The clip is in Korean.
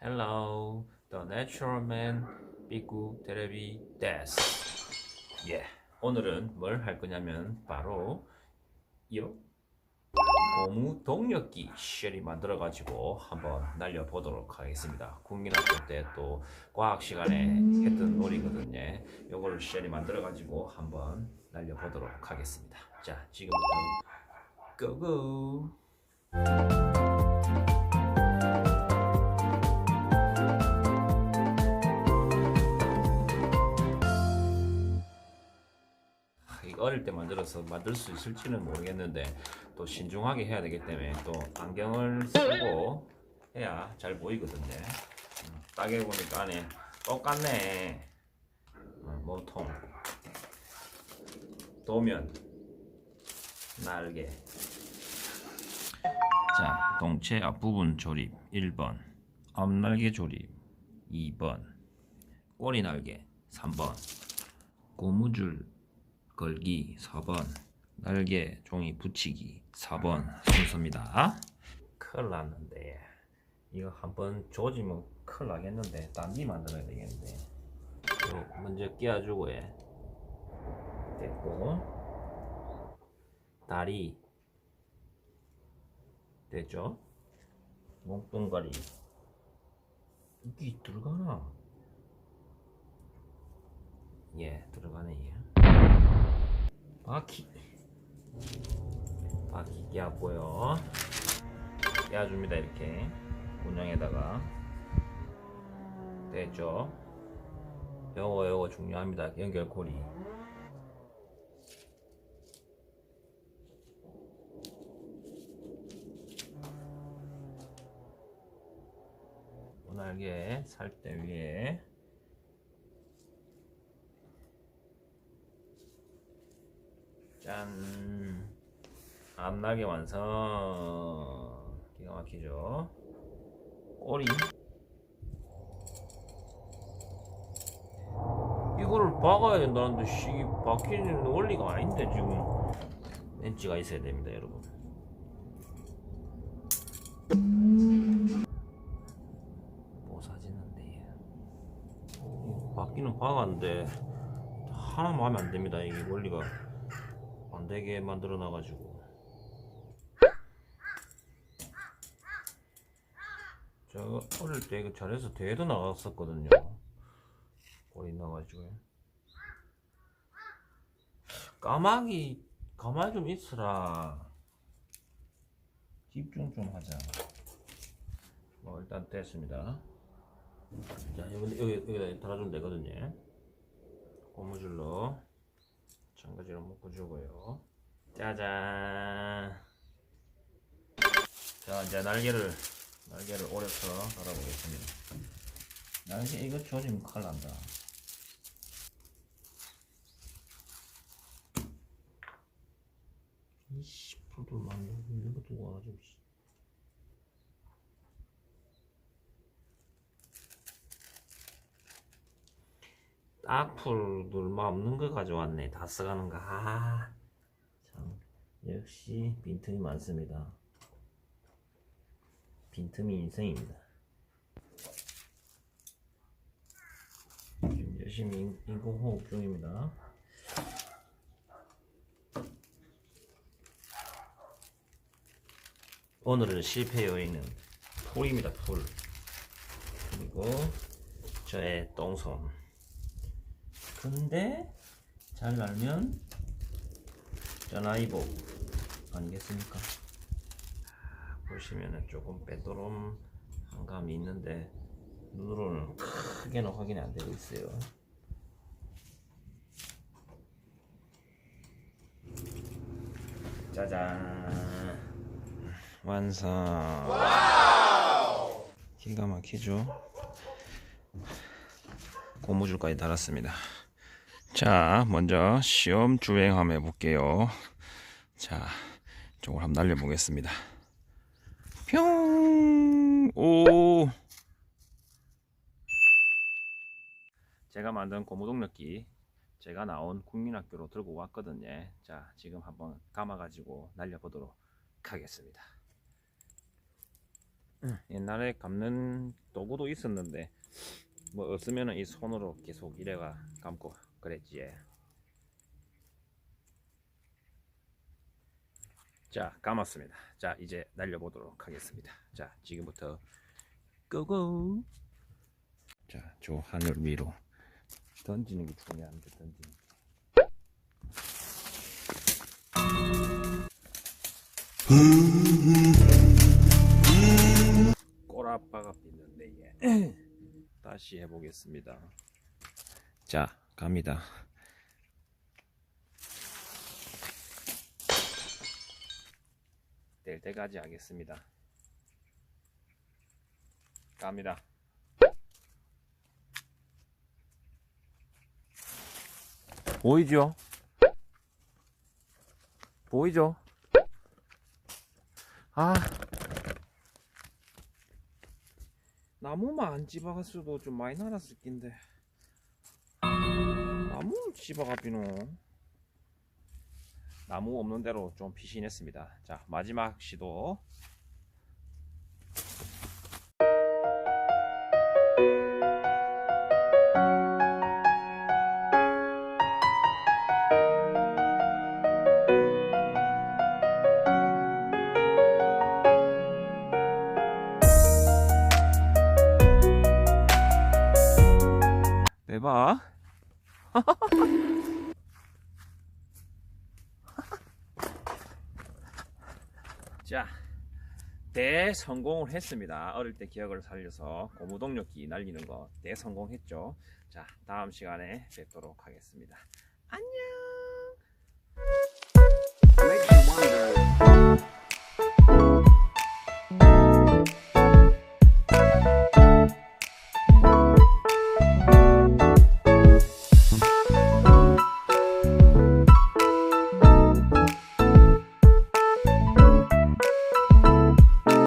Hello, the natural man, 삐꾸 테레비 데스. 예, 오늘은 뭘 할 거냐면 바로 요 고무 동력기 쉘이 만들어 가지고 한번 날려 보도록 하겠습니다. 국민학교 때 또 과학 시간에 했던 놀이거든요. 요걸 쉘이 만들어 가지고 한번 날려 보도록 하겠습니다. 자, 지금부터 고고. 어릴 때 만들어서 만들 수 있을지는 모르겠는데 또 신중하게 해야 되기 때문에 또 안경을 쓰고 해야 잘 보이거든요. 음, 따게 보니까 안에 똑같네. 어, 몸통, 도면, 날개. 자, 동체 앞부분 조립 1번, 앞날개 조립 2번, 꼬리 날개 3번, 고무줄 걸기 4번 날개 종이 붙이기 4번 순서입니다. 큰일 났는데. 이거 한번 조지면 큰일 나겠는데. 단디 만들어야 되겠는데. 먼저 끼워주고 해. 됐고. 다리. 됐죠? 목동가리. 이게 들어가나? 예 들어가네 얘 바퀴 바퀴 끼었고요. 끼워줍니다 이렇게. 문양에다가. 됐죠. 요거 요거 중요합니다. 연결고리. 날개 살대 위에 짠. 앞날개 완성. 기가 막히죠? 꼬리. 이거를 박아야 된다는데 씨 박히는 원리가 아닌데 지금. 렌치가 있어야 됩니다 여러분. 뭐 사지는데 박기는 박았는데 하나 마음에 안 듭니다 이게 원리가. 안 되게 만들어 놔가지고. 제가 어릴 때 이거 잘해서 대회도 나갔었거든요. 꼬리 나가지고. 까마귀 가만히 좀 있으라. 집중 좀 하자. 뭐 일단 됐습니다. 자 여기, 여기, 여기다 달아주면 되거든요. 고무줄로 장가지로 묶어주고요. 짜잔. 자 이제 날개를 날개를 오려서 달아보겠습니다. 날개 이거 조지면 큰일 난다. 이씨 풀도 많이 있는 거 두고 와가지고. 씨. 딱풀들 막 없는 거 가져왔네. 다 써가는 거. 아, 참 역시 빈틈이 많습니다. 빈틈이 인생입니다. 지금 열심히 인- 인공호흡 중입니다. 오늘은 실패 요인은 풀입니다. 풀. 그리고 저의 똥손. 근데 잘 알면 전화이복 아니겠습니까? 보시면은 조금 빼도록 한 감이 있는데 눈으로는 크게는 확인이 안 되고 있어요. 짜잔 완성. 기가 막히죠? 고무줄까지 달았습니다. 자, 먼저 시험 주행 한번 해볼게요. 자, 이쪽을 한번 날려보겠습니다. 평! 오! 제가 만든 고무동력기 제가 나온 국민학교로 들고 왔거든요. 자, 지금 한번 감아가지고 날려보도록 하겠습니다. 옛날에 감는 도구도 있었는데 뭐 없으면은 이 손으로 계속 이래가 감고 그랬지. 자 감았습니다. 자 이제 날려보도록 하겠습니다. 자 지금부터 고고. 자저 하늘 위로 던지는 게 중요한데 던지는. 게. 꼬라빠가 빗는데 예. 다시 해보겠습니다. 자 갑니다. 될 때까지 하겠습니다. 갑니다. 보이죠? 보이죠? 아 나무만 안 집어갔어도 좀 많이 날았을 낀데. 나무를 집어가 비노. 나무 없는 대로 좀 피신했습니다. 자 마지막 시도 대박. 자 대성공을 했습니다. 어릴 때 기억을 살려서 고무동력기 날리는 거 대성공했죠. 자 다음 시간에 뵙도록 하겠습니다. 안녕